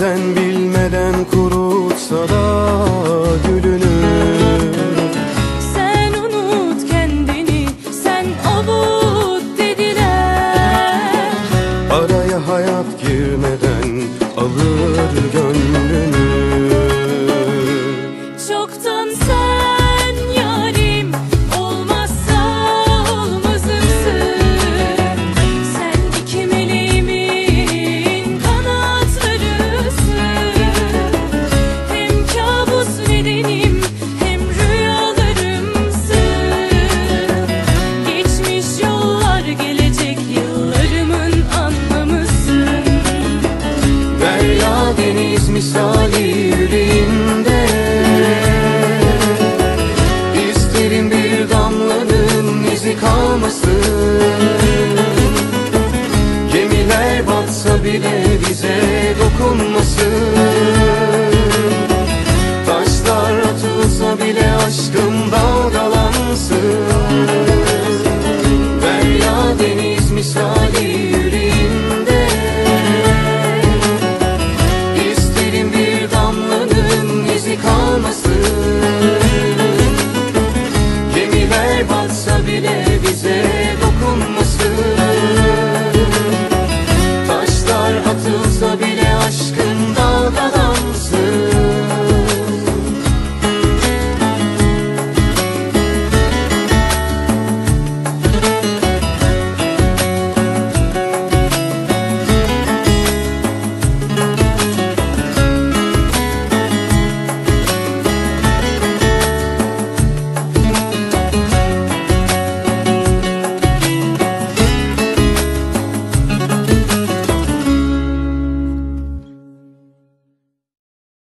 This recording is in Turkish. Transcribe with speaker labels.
Speaker 1: Sen bilmeden kurutsa da gülünü
Speaker 2: Sen unut kendini, sen avut dediler.
Speaker 1: Araya hayat girmeden alır gönlünü.
Speaker 2: Çoktan
Speaker 1: deniz misali yüreğim